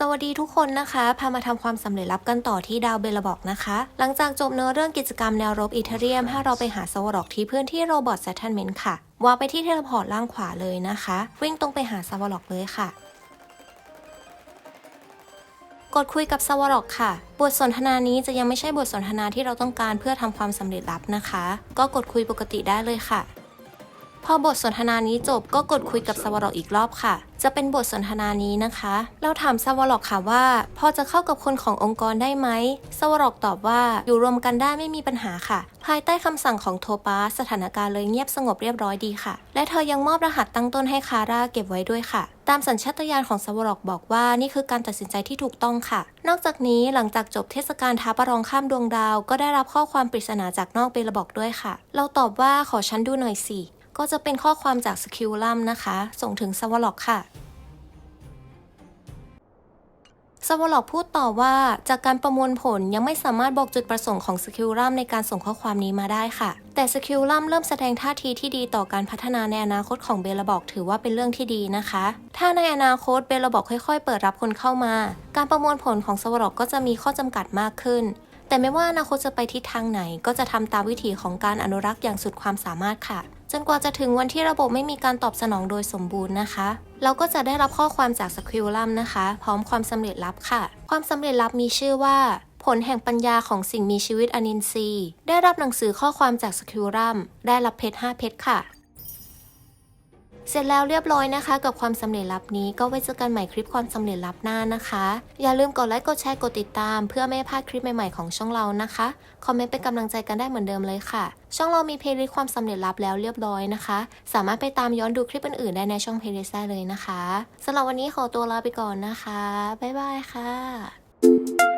สวัสดีทุกคนนะคะ พามาทำความสำเร็จลับกันต่อที่ดาวเบลบอกนะคะ หลังจากจบเนื้อเรื่องกิจกรรมแนวรบอีเทเรียม ให้เราไปหาสวรอกที่พื้นที่โรบอทเซตเทนเมนต์ค่ะวางไปที่เทเลพอร์ตล่างขวาเลยนะคะ วิ่งตรงไปหาสวรอกเลยค่ะ กดคุยกับสวรอกค่ะ บทสนทนานี้จะยังไม่ใช่บทสนทนาที่เราต้องการเพื่อทำความสำเร็จลับนะคะ ก็กดคุยปกติได้เลยค่ะ พอบทสนทนานี้จบก็กดคุยกับสวรอกอีกรอบค่ะ จะเป็นบทสนทนานี้นะคะ เราถามสวรอกค่ะว่า พอจะเข้ากับคนขององค์กรได้ไหมสวรอกตอบว่าอยู่รวมกันได้ไม่มีปัญหาค่ะ ภายใต้คำสั่งของโทปาสถานการณ์เลยเงียบสงบเรียบร้อยดีค่ะ และเธอยังมอบรหัสตั้งต้นให้คาร่าเก็บไว้ด้วยค่ะ ตามสัญชาตญาณของสวรอกบอกว่านี่คือการตัดสินใจที่ถูกต้องค่ะ นอกจากนี้หลังจากจบเทศกาลท้าประลองข้ามดวงดาว ก็ได้รับข้อความปริศนาจากนอกเบลบอกด้วยค่ะ เราตอบว่าขอฉันดูหน่อยสิ ก็จะเป็นข้อความจากสกิลลัมนะคะ ส่งถึงสวล็อกค่ะสวล็อกพูดต่อว่าจากการประมวลผลยังไม่สามารถบอกจุดประสงค์ของสกิลลัมในการส่งข้อความนี้มาได้ค่ะ แต่สกิลลัมเริ่มแสดงท่าทีที่ดีต่อการพัฒนาในอนาคตของเบลบอกถือว่าเป็นเรื่องที่ดีนะคะ ถ้าในอนาคตเบลบอกค่อยๆ เปิดรับคนเข้ามา การประมวลผลของสวล็อกก็จะมีข้อจำกัดมากขึ้น แต่ไม่ว่าอนาคตจะไปทิศทางไหน ก็จะทำตามวิถีของการอนุรักษ์อย่างสุดความสามารถค่ะ จนกว่าจะถึงวันที่ระบบไม่มีการตอบสนองโดยสมบูรณ์นะคะ เราก็จะได้รับข้อความจากสควิลลัมนะคะ พร้อมความสำเร็จลับค่ะ ความสำเร็จลับมีชื่อว่า ผลแห่งปัญญาของสิ่งมีชีวิตอนินทรีย์ ได้รับหนังสือข้อความจากสควิลลัมได้รับเพชร5เพชรค่ะ เสร็จแล้วเรียบร้อยนะคะ กับความสำเร็จลับนี้ก็ไว้เจอกันใหม่คลิปความสำเร็จลับหน้านะคะ อย่าลืมกดไลค์กดแชร์กดติดตาม เพื่อไม่ให้พลาดคลิปใหม่ๆของช่องเรานะคะ คอมเมนต์เป็นกำลังใจกันได้เหมือนเดิมเลยค่ะ ช่องเรามีเพลย์ลิสต์ความสำเร็จลับแล้วเรียบร้อยนะคะ สามารถไปตามย้อนดูคลิปอื่นๆได้ในช่องเพลย์ลิสต์ได้เลยนะคะสำหรับวันนี้ขอตัวลาไปก่อนนะคะบ๊ายบายค่ะ